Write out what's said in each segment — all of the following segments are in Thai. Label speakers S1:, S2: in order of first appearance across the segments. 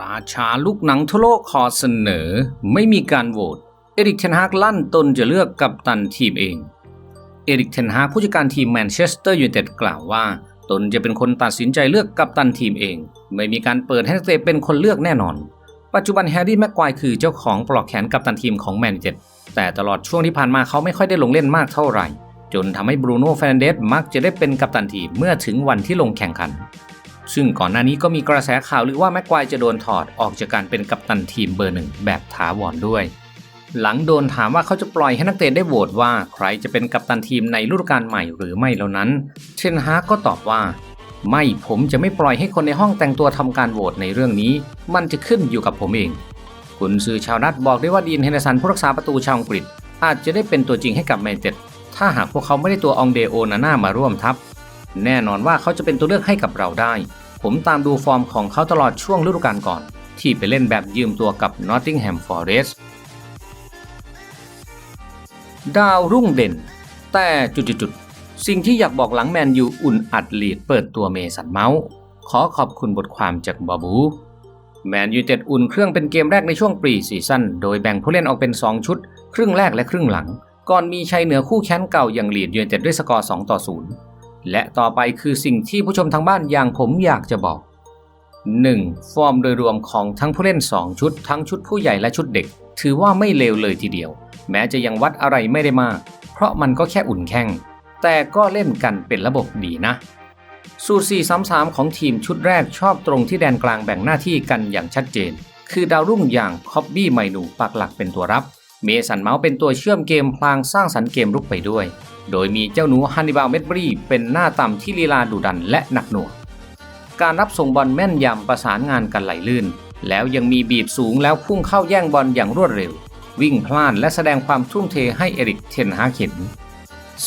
S1: ราชาลูกหนังทั่วโลกขอเสนอ ไม่มีการโหวตเอริกเทนฮากลั่นตนจะเลือกกัปตันทีมเอง เอริกเทนฮากผู้จัดการทีมแมนเชสเตอร์ยูไนเต็ดกล่าวว่า ตนจะเป็นคนตัดสินใจเลือกกัปตันทีมเอง ไม่มีการเปิดให้นักเตะเป็นคนเลือกแน่นอน ปัจจุบันแฮร์รี่แม็กควายคือเจ้าของปลอกแขนกัปตันทีมของแมนยูไนเต็ดแต่ตลอดช่วงที่ผ่านมาเขาไม่ค่อยได้ลงเล่นมากเท่าไหร่ จนทำให้บรูโน่เฟรนเดสมักจะได้เป็นกัปตันทีมเมื่อถึงวันที่ลงแข่งขัน ซึ่งก่อนหน้านี้ก็มีกระแสข่าวหรือว่าแม็กควายจะโดนถอดออกจากการเป็นกัปตันทีมเบอร์หนึ่งแบบถาวรด้วย หลังโดนถามว่าเขาจะปล่อยให้นักเตะได้โหวตว่าใครจะเป็นกัปตันทีมในฤดูกาลใหม่หรือไม่แล้วนั้น เชนฮาก็ตอบว่า ไม่ผมจะไม่ปล่อยให้คนในห้องแต่งตัวทำการโหวตในเรื่องนี้ มันจะขึ้นอยู่กับผมเองคุณสื่อชาวนัดบอกได้ว่าดีนเฮนเดอร์สันผู้รักษาประตูชาวอังกฤษ อาจจะได้เป็นตัวจริงให้กับแมนเชสเตอร์ถ้าหากพวกเขาไม่ได้ตัวองเดโอนาน่ามาร่วมทัพ แน่นอนว่าเขาจะเป็นตัวเลือกให้กับเราได้ ผมตามดูฟอร์มของเขาตลอดช่วงฤดูกาลก่อน ที่ไปเล่นแบบยืมตัวกับ Nottingham Forest ดาวรุ่งเด่น แต่จุดๆสิ่งที่อยากบอกหลังแมนยูอุ่นอัดลีดเปิดตัวเมสันเมาส์ขอขอบคุณบทความจากบาบูแมนยูเต็ดอุ่นเครื่องเป็นเกมแรกในช่วงปรีซีซั่นโดยแบ่งผู้เล่นออกเป็น 2 ชุด ครึ่งแรกและครึ่งหลัง ก่อนมีชัยเหนือคู่แค้นเก่าอย่างลีดยูเต็ดด้วยสกอร์ 2 ต่อ 0 และต่อไปคือสิ่งที่ผู้ชมทางบ้านอย่างผมอยากจะบอก 1. ฟอร์มโดยรวมของทั้งผู้เล่น 2 ชุด ทั้งชุดผู้ใหญ่และชุดเด็ก ถือว่าไม่เลวเลยทีเดียว แม้จะยังวัดอะไรไม่ได้มาก เพราะมันก็แค่อุ่นแข้ง แต่ก็เล่นกันเป็นระบบดีนะ สูตร4-3-3 ของทีมชุดแรกชอบตรงที่แดนกลางแบ่งหน้าที่กันอย่างชัดเจน คือดาวรุ่งอย่างคอบบี้ไมนูปักหลักเป็นตัวรับ เมสันเมาส์เป็นตัวเชื่อมเกมพลางสร้างสรรค์เกมรุกไปด้วย โดยมีเจ้าหนูฮันนิบาลเมดบรีเป็นหน้าต่ำที่ลีลาดุดันและหนักหน่วง การรับส่งบอลแม่นยำประสานงานกันไหลลื่น แล้วยังมีบีบสูงแล้วพุ่งเข้าแย่งบอลอย่างรวดเร็ว วิ่งพล่านและแสดงความทุ่มเทให้เอริกเทนฮาเข็น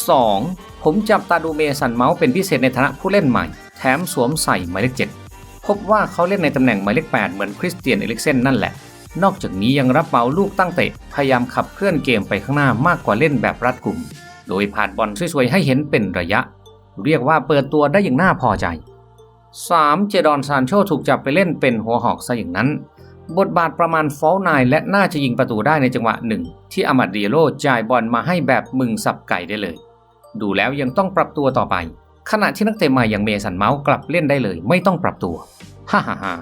S1: 2. ผมจับตาดูเมสันเมาส์เป็นพิเศษในฐานะผู้เล่นใหม่ แถมสวมใส่หมายเลข7พบว่าเขาเล่นในตำแหน่งหมายเลข8เหมือนคริสเตียนเอลิกเซนนั่นแหละนอกจากนี้ยังรับเมาลูกตั้งเตะ พยายามขับเคลื่อนเกมไปข้างหน้ามากกว่าเล่นแบบรัดกุม โดยผ่านบอลสวยๆ ให้เห็นเป็นระยะ เรียกว่าเปิดตัวได้อย่างน่าพอใจ 3. เจดอนซานโชถูกจับไปเล่นเป็นหัวหอกซะอย่างนั้น บทบาทประมาณฟอลนายและน่าจะยิงประตูได้ในจังหวะหนึ่ง ที่อามัดเดียโลจ่ายบอลมาให้แบบมึงสับไก่ได้เลย ดูแล้วยังต้องปรับตัวต่อไป ขณะที่นักเตะใหม่อย่างเมสันเมาส์กลับเล่นได้เลย ไม่ต้องปรับตัวฮ่าฮ่าฮ่า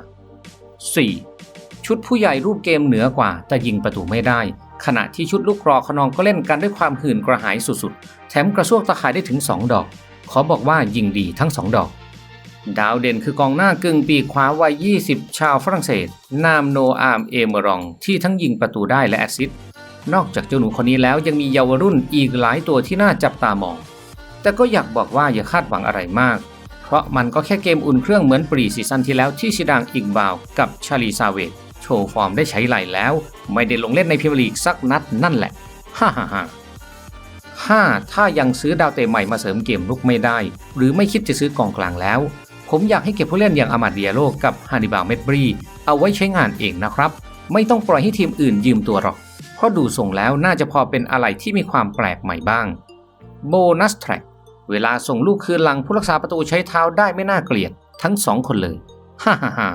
S1: 4. ชุดผู้ใหญ่รูปเกมเหนือกว่าแต่ยิงประตูไม่ได้ ขณะที่ชุดลูกกรอขนองก็เล่นกันด้วยความหื่นกระหายสุดๆ แถมกระซวกตะข่ายได้ถึง 2 ดอก ขอบอกว่ายิงดีทั้ง 2 ดอก ดาวเด่นคือกองหน้ากึ่งปีขวาวัย 20 ชาวฝรั่งเศส นามโนอาร์มเอเมรอง ที่ทั้งยิงประตูได้และแอสซิสต์นอกจากเจ้าหนูคนนี้แล้วยังมีเยาวรุ่นอีกหลายตัวที่น่าจับตามอง แต่ก็อยากบอกว่าอย่าคาดหวังอะไรมาก เพราะมันก็แค่เกมอุ่นเครื่องเหมือนปรีซีซั่นที่แล้วที่ชิดางอิกบาวกับชาลีซาเวต โชว์ฟอร์มได้ใช้ไหลแล้ว ไม่ได้ลงเล่นในพรีเมียร์ลีกสักนัดนั่นแหละ ฮ่าฮ่าฮ่าห้าถ้ายังซื้อดาวเตะใหม่มาเสริมเกมลุกไม่ได้ หรือไม่คิดจะซื้อกองกลางแล้ว ผมอยากให้เก็บผู้เล่นอย่างอามาเดียโลกับฮานิบาลเมดบรีเอาไว้ใช้งานเองนะครับ ไม่ต้องปล่อยให้ทีมอื่นยืมตัวหรอก เพราะดูทรงแล้วน่าจะพอเป็นอะไรที่มีความแปลกใหม่บ้างโบนัสแทร็กเวลาส่งลูกคืนหลังผู้รักษาประตูใช้เท้าได้ไม่น่าเกลียดทั้งสองคนเลย ฮ่าฮ่าฮ่า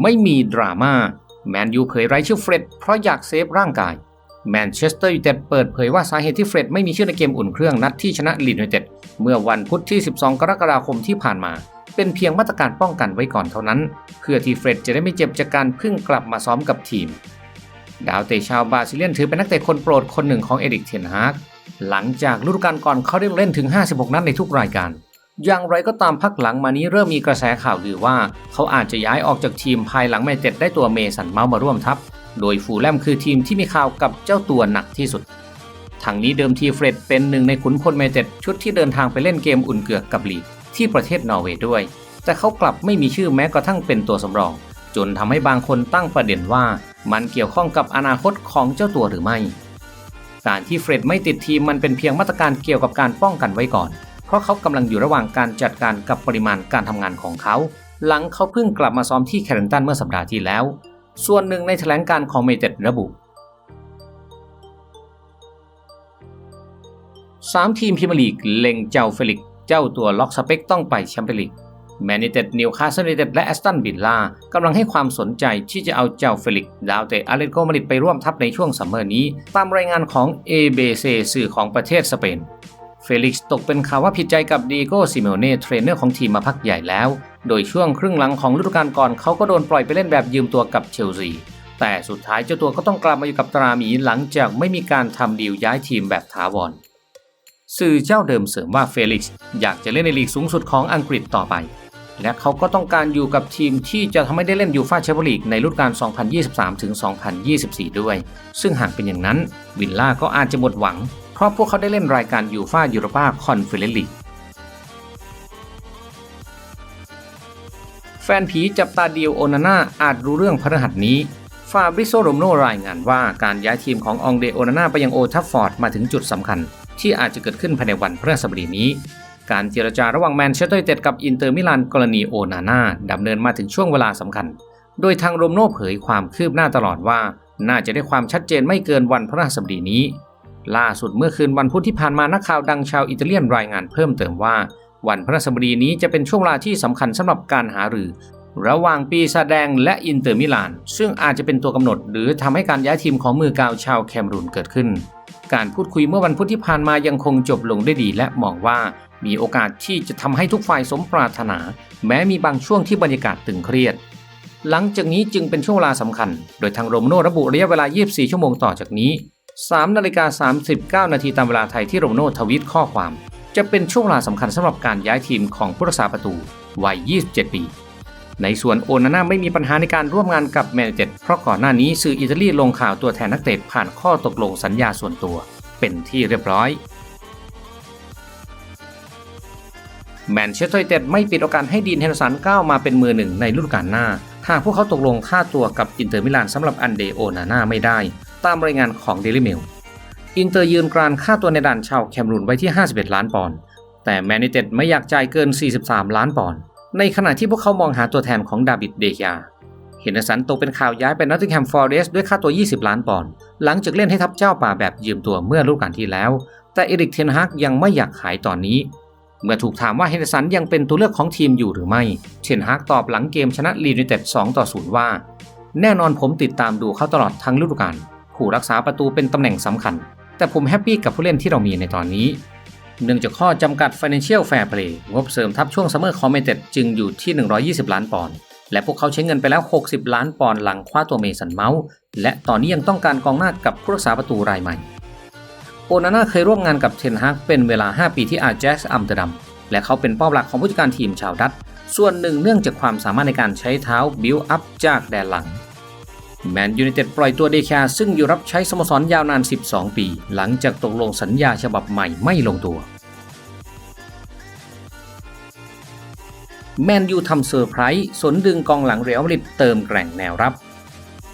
S1: ไม่มีดราม่าแมนยูเผยรายชื่อเฟร็ดเพราะอยากเซฟร่างกายแมนเชสเตอร์ยูไนเต็ดเปิดเผยว่าสาเหตุที่เฟร็ดไม่มีชื่อในเกมอุ่นเครื่องนัดที่ชนะลีดยูไนเต็ดเมื่อวันพุธที่ 12 กรกฎาคมที่ผ่านมา เป็นเพียงมาตรการป้องกันไว้ก่อนเท่านั้น เพื่อที่เฟร็ดจะได้ไม่เจ็บจากการเพิ่งกลับมาซ้อมกับทีม ดาวเตะชาวบราซิเลียนถือเป็นนักเตะคนโปรดคนหนึ่งของเอริกเทนฮากหลังจากฤดูกาลก่อนเขาได้ลเล่นถึง 56 นัดในทุกรายการ อย่างไรก็ตามพักหลังมานี้เริ่มมีกระแสข่าวลือว่า เขาอาจจะย้ายออกจากทีมภายหลังแมนเต็ดได้ตัวเมสันเมาส์มาร่วมทัพ โดยฟูลแลมคือทีมที่มีข่าวกับเจ้าตัวหนักที่สุดทางนี้เดิมทีเฟร็ดเป็นหนึ่งในขุนพลแมนเต็ดชุดที่เดินทางไปเล่นเกมอุ่นเกือกกับลีกที่ประเทศนอร์เวย์ด้วย แต่เขากลับไม่มีชื่อแม้กระทั่งเป็นตัวสำรอง จนทำให้บางคนตั้งประเด็นว่า มันเกี่ยวข้องกับอนาคตของเจ้าตัวหรือไม่ การที่เฟร็ดไม่ติดทีมมันเป็นเพียงมาตรการเกี่ยวกับการป้องกันไว้ก่อน ราะเขากำลังอยู่ระหว่างการจัดการกับปริมาณการทำงานของเขา หลังเขาเพิ่งกลับมาซ้อมที่แคริงตันเมื่อสัปดาห์ที่แล้ว ส่วนหนึ่งในแถลงการของเมเต็ดระบุ3ทีมพรีเมียร์ลีกเล็งเจ้าเฟลิก เจ้าตัวล็อกสเปคต้องไปแชมเปี้ยนลีกแมนยูเต็ดนิวคาสเซิลยูไนเต็ดและแอสตันวิลล่ากำลังให้ความสนใจที่จะเอาเจ้าเฟลิกดาวเตะอาเลโกมาริดไปร่วมทัพในช่วงซัมเมอร์นี้ ตามรายงานของ ABC สื่อของประเทศสเปน เฟลิกซ์ตกเป็นข่าวว่าผิดใจกับดีโก้ซิเมโอเน่เทรนเนอร์ของทีมมาพักใหญ่แล้ว โดยช่วงครึ่งหลังของฤดูกาลก่อนเขาก็โดนปล่อยไปเล่นแบบยืมตัวกับเชลซี แต่สุดท้ายเจ้าตัวก็ต้องกลับมาอยู่กับตราหมีหลังจากไม่มีการทำดีลย้ายทีมแบบถาวร สื่อเจ้าเดิมเสริมว่าเฟลิกซ์อยากจะเล่นในลีกสูงสุดของอังกฤษต่อไป และเขาก็ต้องการอยู่กับทีมที่จะทำให้ได้เล่นยูฟ่าแชมเปี้ยนลีกในฤดูกาล 2023-2024 ด้วย ซึ่งหากเป็นอย่างนั้นวิลล่าก็อาจจะหมดหวัง ราะพวกเขาได้เล่นรายการยูฟ่ายูโรปาคอนเฟอเรนซ์ลีกแฟนผีจับตาเดียวโอนาน่าอาจรู้เรื่องพฤหัสนี้ ฟาบริโซโรมโนรายงานว่าการย้ายทีมขององเดโอนาน่าไปยังโอทัฟฟอร์ดมาถึงจุดสำคัญ ที่อาจจะเกิดขึ้นภายในวันพฤหัสบดีนี้ การเจรจาระหว่างแมนเชสเตอร์ยูไนเต็ดกับอินเตอร์มิลานกรณีโอนาน่าดำเนินมาถึงช่วงเวลาสำคัญ โดยทางโรมโนเผยความคืบหน้าตลอดว่า น่าจะได้ความชัดเจนไม่เกินวันพฤหัสบดีนี้ ล่าสุดเมื่อคืนวันพุธที่ผ่านมานักข่าวดังชาวอิตาเลียนรายงานเพิ่มเติมว่า วันพฤหัสบดีนี้จะเป็นช่วงเวลาที่สำคัญสำหรับการหารือ ระหว่างปีศาแดงและอินเตอร์มิลาน ซึ่งอาจจะเป็นตัวกำหนด หรือทำให้การย้ายทีมของมือกาวชาวแคมรูนเกิดขึ้น การพูดคุยเมื่อวันพุธที่ผ่านมายังคงจบลงได้ดี และมองว่ามีโอกาสที่จะทำให้ทุกฝ่ายสมปรารถนา แม้มีบางช่วงที่บรรยากาศตึงเครียดหลังจากนี้จึงเป็นช่วงเวลาสำคัญ โดยทางโรมโนระบุระยะเวลา 24 ชั่วโมงต่อจากนี้ 3นาฬิกา39 นาทีตามเวลาไทยที่โรมโนทวีตข้อความ จะเป็นช่วงเวลาสำคัญสำหรับการย้ายทีมของผู้รักษาประตูวัย 27 ปี ในส่วนโอนาน่าไม่มีปัญหาในการร่วมงานกับแมนเจตเพราะก่อนหน้านี้สื่ออิตาลีลงข่าวตัวแทนนักเตะผ่านข้อตกลงสัญญาส่วนตัว เป็นที่เรียบร้อยแมนเชสเตอร์ยูไนเต็ดไม่ปิดโอกาสให้ดีนเฮนร์สันก้าวมาเป็นมือหนึ่งในฤดูกาลหน้า หากพวกเขาตกลงค่าตัวกับอินเตอร์มิลานสำหรับอันเดโอนาน่าไม่ได้ ตามรายงานของเดลิเมลอินเตอร์ยืนกรานค่าตัวในด่านชาวแคมรูนไว้ที่ 51 ล้านปอนด์แต่แมนยูไนเต็ดไม่อยากจ่ายเกิน 43 ล้านปอนด์ในขณะที่พวกเขามองหาตัวแทนของดาบิดเดกยาเฮนสันตกเป็นข่าวย้ายไปนอตติงแฮมฟอร์เรสด้วยค่าตัว 20 ล้านปอนด์หลังจากเล่นให้ทัพเจ้าป่าแบบยืมตัวเมื่อฤดูกาลที่แล้ว แต่เอริกเทนฮากยังไม่อยากขายตอนนี้ เมื่อถูกถามว่าเฮนสันยังเป็นตัวเลือกของทีมอยู่หรือไม่ เทนฮากตอบหลังเกมชนะลีดยูไนเต็ด2ต่อ0ว่า แน่นอนผมติดตามดูเขาตลอดทั้งฤดูกาล ผู้รักษาประตูเป็นตำแหน่งสำคัญ แต่ผมแฮปปี้กับผู้เล่นที่เรามีในตอนนี้ เนื่องจากข้อจำกัด Financial Fair Play งบเสริมทัพช่วงซัมเมอร์คอมเมเต็ดจึงอยู่ที่ 120 ล้านปอนด์และพวกเขาใช้เงินไปแล้ว 60 ล้านปอนด์หลังคว้าตัวเมสันเมาส์และตอนนี้ยังต้องการกองหน้ากับผู้รักษาประตูรายใหม่ โอนาน่าเคยร่วมงานกับเทนฮากเป็นเวลา 5 ปีที่อาแจ็คอัมสเตอร์ดัมและเขาเป็นเป้าหลักของผู้จัดการทีมชาวดัตช์ส่วนหนึ่งเนื่องจากความสามารถในการใช้เท้าบิลอัพจากแดนหลัง แมนยูไนเต็ดปล่อยตัวเดคาซึ่งอยู่รับใช้สโมสรยาวนาน 12 ปี หลังจากตกลงสัญญาฉบับใหม่ไม่ลงตัว แมนยูทำเซอร์ไพรส์สนดึงกองหลังเรอัลมาดริดเติมแกร่งแนวรับ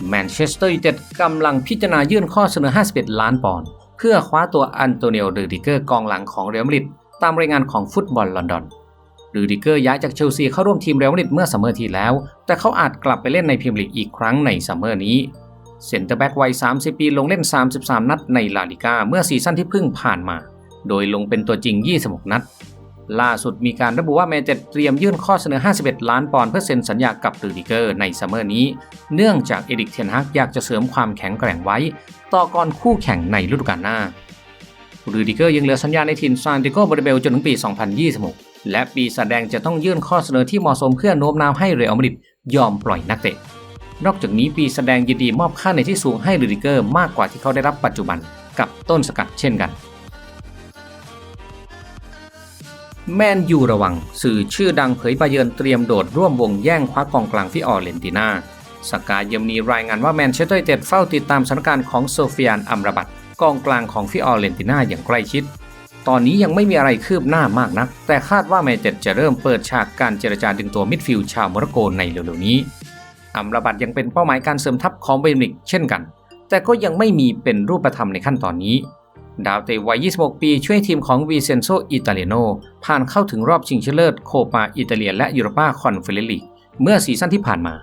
S1: แมนเชสเตอร์ยูไนเต็ดกำลังพิจารณายื่นข้อเสนอ 51 ล้านปอนด์เพื่อคว้าตัวอันโตเนียเดอดิเกอร์กองหลังของเรอัลมาดริดตามรายงานของฟุตบอลลอนดอน เดอดิเกอร์ย้ายจากเชลซีเข้าร่วมทีมเรอัลมาดริดเมื่อซัมเมอร์ที่แล้ว แต่เขาอาจกลับไปเล่นในพรีเมียร์ลีกอีกครั้งในซัมเมอร์นี้เซนเตอร์แบ็กวัย 30 ปีลงเล่น 33 นัดในลาลิกาเมื่อซีซั่นที่เพิ่งผ่านมา โดยลงเป็นตัวจริง 26 นัด ล่าสุดมีการระบุว่าแมนเชสเตอร์เตรียมยื่นข้อเสนอ 51 ล้านปอนด์เพื่อเซ็นสัญญากับลูดิเกอร์ในซัมเมอร์นี้ เนื่องจากเอริกเทนฮักอยากจะเสริมความแข็งแกร่งไว้ ต่อกรคู่แข่งในฤดูกาลหน้าลูดิเกอร์ยังเหลือสัญญาในทีมซานติโกบริเบลจนถึงปี 2026 และปีศาจแดงจะต้องยื่นข้อเสนอที่เหมาะสมเพื่อโน้มน้าวให้เรอัลมาดริดยอมปล่อยนักเตะ นอกจากนี้ปีแสดงยินดีมอบค่าในที่สูงให้ลูดิเกอร์มากกว่าที่เขาได้รับปัจจุบันกับต้นสกัดเช่นกันแมนยูระวัง สื่อชื่อดังเผยบาเยิร์นเตรียมโดดร่วมวงแย่งคว้ากองกลางฟิออร์เรนตินาสกายเยมนีรายงานว่าแมนเชสเตอร์ยูไนเต็ดเฝ้าติดตามสถานการณ์ของโซฟิยานอัมราบัตกองกลางของฟิออร์เรนตินาอย่างใกล้ชิด ตอนนี้ยังไม่มีอะไรคืบหน้ามากนัก แต่คาดว่าแมนเชสเตอร์จะเริ่มเปิดฉากการเจรจาดึงตัวมิดฟิลด์ชาวโมร็อกโกในเร็วๆนี้อัมราบัตยังเป็นเป้าหมายการเสริมทัพของเบรนิกเช่นกัน แต่ก็ยังไม่มีเป็นรูปธรรมในขั้นตอนนี้ ดาวเตะวัย 26 ปีช่วยทีมของวีเซนโซอิตาเลโนผ่านเข้าถึงรอบชิงชนะเลิศโคปาอิตาเลียและยูโรปาคอนเฟอเรลีกเมื่อซีซั่นที่ผ่านมา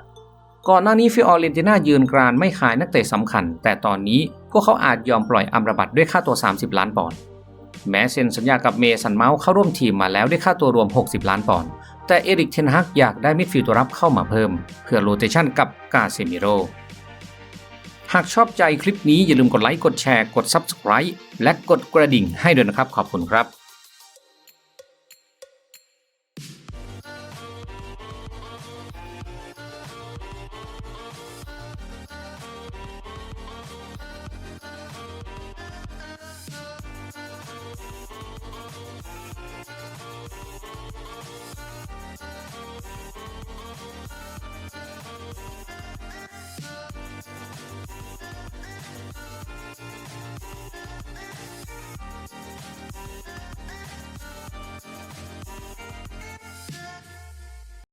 S1: ก่อนหน้านี้ฟิออเรนติน่ายืนกรานไม่ขายนักเตะสำคัญ แต่ตอนนี้พวกเขาอาจยอมปล่อยอัมราบัตด้วยค่าตัว 30 ล้านปอนด์ แม้เซ็นสัญญากับเมสันเมาส์เข้าร่วมทีมมาแล้วด้วยค่าตัวรวม 60 ล้านปอนด์แต่เอริกเทนฮักอยากได้มิดฟิลด์ตัวรับเข้ามาเพิ่ม เพื่อโรเตชันกับกาเซมิโรหากชอบใจคลิปนี้อย่าลืมกดไลค์กดแชร์กด Subscribe และกดกระดิ่งให้ด้วยนะครับขอบคุณครับ